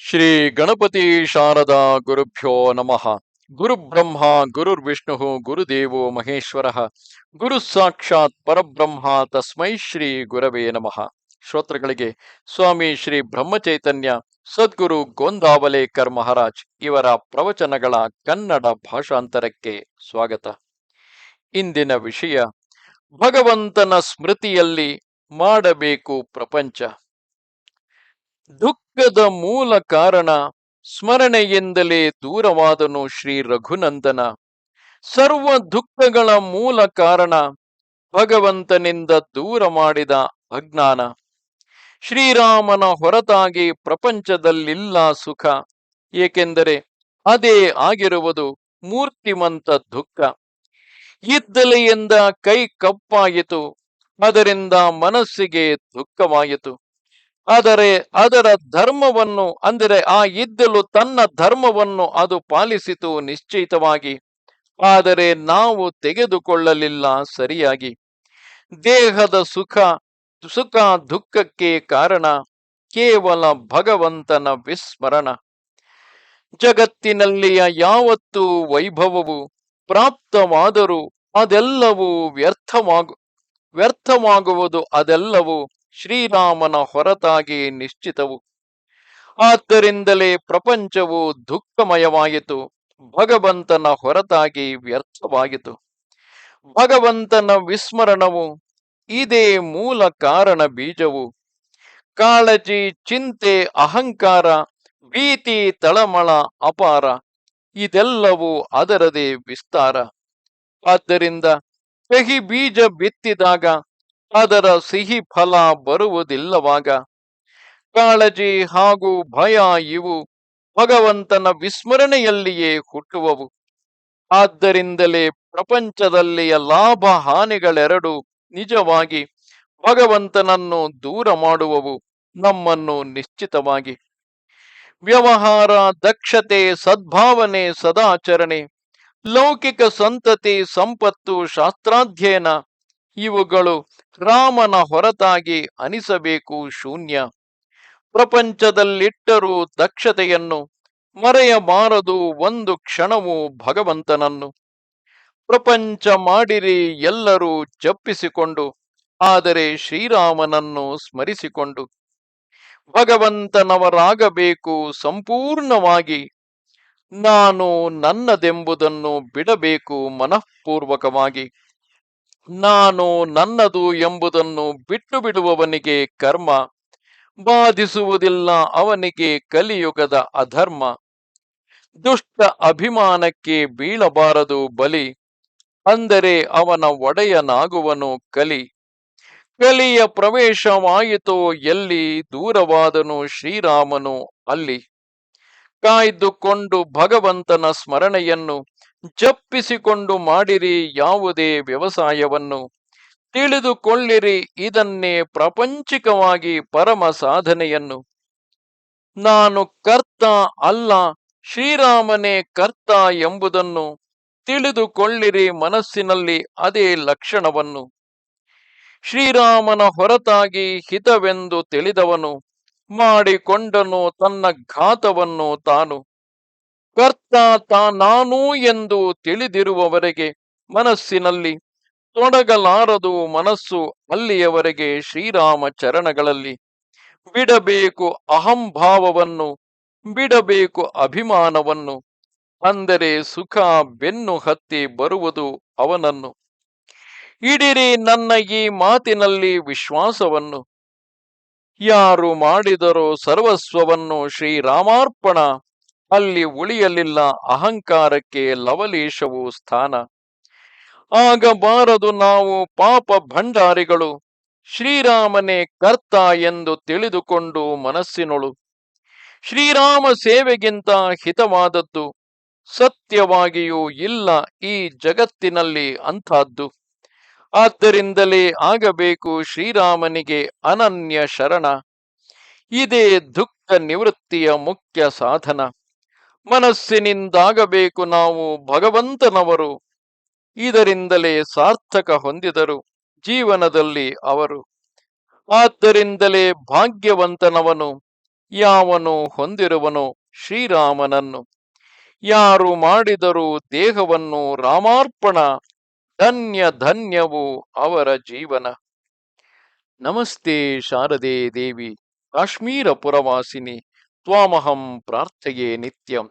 ಶ್ರೀ ಗಣಪತಿ ಶಾರದಾ ಗುರುಭ್ಯೋ ನಮಃ. ಗುರು ಬ್ರಹ್ಮ ಗುರುರ್ವಿಷ್ಣು ಗುರುದೇವೋ ಮಹೇಶ್ವರ. ಗುರು ಸಾಕ್ಷಾತ್ ಪರಬ್ರಹ್ಮ, ತಸ್ಮೈ ಶ್ರೀ ಗುರವೇ ನಮಃ. ಶ್ರೋತೃಗಳಿಗೆ, ಸ್ವಾಮಿ ಶ್ರೀ ಬ್ರಹ್ಮಚೈತನ್ಯ, ಸದ್ಗುರು ಗೋಂದಾವಲೇಕರ್ ಮಹಾರಾಜ್ ಇವರ ಪ್ರವಚನಗಳ ಕನ್ನಡ ಭಾಷಾಂತರಕ್ಕೆ ಸ್ವಾಗತ. ಇಂದಿನ ವಿಷಯ, ಭಗವಂತನ ಸ್ಮೃತಿಯಲ್ಲಿ ಮಾಡಬೇಕು ಪ್ರಪಂಚ. ದುಃಖದ ಮೂಲ ಕಾರಣ ಸ್ಮರಣೆಯಿಂದಲೇ ದೂರವಾದನು ಶ್ರೀ ರಘುನಂದನ. ಸರ್ವ ದುಃಖಗಳ ಮೂಲ ಕಾರಣ ಭಗವಂತನಿಂದ ದೂರ ಮಾಡಿದ ಅಜ್ಞಾನ. ಶ್ರೀರಾಮನ ಹೊರತಾಗಿ ಪ್ರಪಂಚದಲ್ಲಿಲ್ಲ ಸುಖ, ಏಕೆಂದರೆ ಅದೇ ಆಗಿರುವುದು ಮೂರ್ತಿಮಂತ ದುಃಖ. ಇದ್ದಲೆಯಿಂದ ಕೈ ಕಪ್ಪಾಯಿತು, ಅದರಿಂದ ಮನಸ್ಸಿಗೆ ದುಃಖವಾಯಿತು. ಆದರೆ ಅದರ ಧರ್ಮವನ್ನು, ಅಂದರೆ ಆ ಇದ್ದಲು ತನ್ನ ಧರ್ಮವನ್ನು ಅದು ಪಾಲಿಸಿತು ನಿಶ್ಚಿತವಾಗಿ ಆದರೆ ನಾವು ತೆಗೆದುಕೊಳ್ಳಲಿಲ್ಲ ಸರಿಯಾಗಿ. ದೇಹದ ಸುಖ ಸುಖ ದುಃಖಕ್ಕೆ ಕಾರಣ ಕೇವಲ ಭಗವಂತನ ವಿಸ್ಮರಣ. ಜಗತ್ತಿನಲ್ಲಿಯ ಯಾವತ್ತೂ ವೈಭವವು ಪ್ರಾಪ್ತವಾದರೂ ಅದೆಲ್ಲವೂ ವ್ಯರ್ಥವಾಗು, ವ್ಯರ್ಥವಾಗುವುದು ಅದೆಲ್ಲವೂ ಶ್ರೀರಾಮನ ಹೊರತಾಗಿ ನಿಶ್ಚಿತವು. ಆದ್ದರಿಂದಲೇ ಪ್ರಪಂಚವು ದುಃಖಮಯವಾಯಿತು. ಭಗವಂತನ ಹೊರತಾಗಿ ವ್ಯರ್ಥವಾಯಿತು. ಭಗವಂತನ ವಿಸ್ಮರಣವು ಇದೇ ಮೂಲ ಕಾರಣ ಬೀಜವು. ಕಾಳಜಿ, ಚಿಂತೆ, ಅಹಂಕಾರ, ಭೀತಿ, ತಳಮಳ, ಅಪಾರ, ಇದೆಲ್ಲವೂ ಅದರದೇ ವಿಸ್ತಾರ. ಆದ್ದರಿಂದ ಕಹಿ ಬೀಜ ಬಿತ್ತಿದಾಗ ಅದರ ಸಿಹಿ ಫಲ ಬರುವುದಿಲ್ಲವಾಗ ಕಾಳಜಿ ಹಾಗೂ ಭಯ ಇವು ಭಗವಂತನ ವಿಸ್ಮರಣೆಯಲ್ಲಿಯೇ ಹುಟ್ಟುವವು. ಆದ್ದರಿಂದಲೇ ಪ್ರಪಂಚದಲ್ಲಿಯ ಲಾಭ ಹಾನಿಗಳೆರಡು ನಿಜವಾಗಿ ಭಗವಂತನನ್ನು ದೂರ ಮಾಡುವವು, ನಮ್ಮನ್ನು ನಿಶ್ಚಿತವಾಗಿ. ವ್ಯವಹಾರ, ದಕ್ಷತೆ, ಸದ್ಭಾವನೆ, ಸದಾಚರಣೆ, ಲೌಕಿಕ ಸಂತತಿ, ಸಂಪತ್ತು, ಶಾಸ್ತ್ರಾಧ್ಯಯನ ಇವುಗಳು ರಾಮನ ಹೊರತಾಗಿ ಅನಿಸಬೇಕು ಶೂನ್ಯ. ಪ್ರಪಂಚದಲ್ಲಿಟ್ಟರೂ ದಕ್ಷತೆಯನ್ನು ಮರೆಯಬಾರದು ಒಂದು ಕ್ಷಣವು ಭಗವಂತನನ್ನು. ಪ್ರಪಂಚ ಮಾಡಿರಿ ಎಲ್ಲರೂ ಜಪ್ಪಿಸಿಕೊಂಡು, ಆದರೆ ಶ್ರೀರಾಮನನ್ನು ಸ್ಮರಿಸಿಕೊಂಡು. ಭಗವಂತನವರಾಗಬೇಕು ಸಂಪೂರ್ಣವಾಗಿ. ನಾನು ನನ್ನದೆಂಬುದನ್ನು ಬಿಡಬೇಕು ಮನಃಪೂರ್ವಕವಾಗಿ. ನಾನು ನನ್ನದು ಎಂಬುದನ್ನು ಬಿಟ್ಟು ಬಿಡುವವನಿಗೆ ಕರ್ಮ, ಬಾಧಿಸುವುದಿಲ್ಲ ಅವನಿಗೆ ಕಲಿಯುಗದ ಅಧರ್ಮ. ದುಷ್ಟ ಅಭಿಮಾನಕ್ಕೆ ಬೀಳಬಾರದು ಬಲಿ, ಅಂದರೆ ಅವನ ಒಡೆಯನಾಗುವನು ಕಲಿ. ಕಲಿಯ ಪ್ರವೇಶವಾಯಿತೋ ಎಲ್ಲಿ ದೂರವಾದನು ಶ್ರೀರಾಮನು ಅಲ್ಲಿ. ಕಾಯ್ದುಕೊಂಡು ಭಗವಂತನ ಸ್ಮರಣೆಯನ್ನು ಜಪ್ಪಿಸಿಕೊಂಡು ಮಾಡಿರಿ ಯಾವುದೇ ವ್ಯವಸಾಯವನ್ನು. ತಿಳಿದುಕೊಳ್ಳಿರಿ ಇದನ್ನೇ ಪ್ರಪಂಚಿಕವಾಗಿ ಪರಮ ಸಾಧನೆಯನ್ನು. ನಾನು ಕರ್ತ ಅಲ್ಲ, ಶ್ರೀರಾಮನೇ ಕರ್ತ ಎಂಬುದನ್ನು ತಿಳಿದುಕೊಳ್ಳಿರಿ ಮನಸ್ಸಿನಲ್ಲಿ ಅದೇ ಲಕ್ಷಣವನ್ನು. ಶ್ರೀರಾಮನ ಹೊರತಾಗಿ ಹಿತವೆಂದು ತಿಳಿದವನು, ಮಾಡಿಕೊಂಡನು ತನ್ನ ಘಾತವನ್ನು ತಾನು. ಕರ್ತ ತಾ ನಾನೂ ಎಂದು ತಿಳಿದಿರುವವರೆಗೆ ಮನಸ್ಸಿನಲ್ಲಿ ತೊಡಗಲಾರದು ಮನಸ್ಸು ಅಲ್ಲಿಯವರೆಗೆ ಶ್ರೀರಾಮ ಚರಣಗಳಲ್ಲಿ ಬಿಡಬೇಕು ಅಹಂಭಾವವನ್ನು, ಬಿಡಬೇಕು ಅಭಿಮಾನವನ್ನು, ಅಂದರೆ ಸುಖ ಬೆನ್ನು ಹತ್ತಿ ಬರುವುದು ಅವನನ್ನು. ಇಡಿರಿ ನನ್ನ ಈ ಮಾತಿನಲ್ಲಿ ವಿಶ್ವಾಸವನ್ನು. ಯಾರು ಮಾಡಿದರೋ ಸರ್ವಸ್ವವನ್ನು ಶ್ರೀರಾಮಾರ್ಪಣ. ಅಲ್ಲಿ ಉಳಿಯಲಿಲ್ಲ ಅಹಂಕಾರಕ್ಕೆ ಲವಲೇಶವು ಸ್ಥಾನ. ಆಗಬಾರದು ನಾವು ಪಾಪ ಭಂಡಾರಿಗಳು, ಶ್ರೀರಾಮನೇ ಕರ್ತ ಎಂದು ತಿಳಿದುಕೊಂಡು ಮನಸ್ಸಿನೊಳು. ಶ್ರೀರಾಮ ಸೇವೆಗಿಂತ ಹಿತವಾದದ್ದು, ಸತ್ಯವಾಗಿಯೂ ಇಲ್ಲ ಈ ಜಗತ್ತಿನಲ್ಲಿ ಅಂಥದ್ದು. ಆದ್ದರಿಂದಲೇ ಆಗಬೇಕು ಶ್ರೀರಾಮನಿಗೆ ಅನನ್ಯ ಶರಣ. ಇದೇ ದುಃಖ ನಿವೃತ್ತಿಯ ಮುಖ್ಯ ಸಾಧನ. ಮನಸ್ಸಿನಿಂದಾಗಬೇಕು ನಾವು ಭಗವಂತನವರು. ಇದರಿಂದಲೇ ಸಾರ್ಥಕ ಹೊಂದಿದರು ಜೀವನದಲ್ಲಿ ಅವರು. ಆದ್ದರಿಂದಲೇ ಭಾಗ್ಯವಂತನವನು, ಯಾವನು ಹೊಂದಿರುವನು ಶ್ರೀರಾಮನನ್ನು. ಯಾರು ಮಾಡಿದರು ದೇಹವನ್ನು ರಾಮಾರ್ಪಣ, ಧನ್ಯ ಧನ್ಯವು ಅವರ ಜೀವನ. ನಮಸ್ತೆ ಶಾರದೆ ದೇವಿ, ಕಾಶ್ಮೀರ ಪುರವಾಸಿನಿ, ತ್ವಾಮಹಂ ಪ್ರಾರ್ಥೆಯೇ ನಿತ್ಯಂ.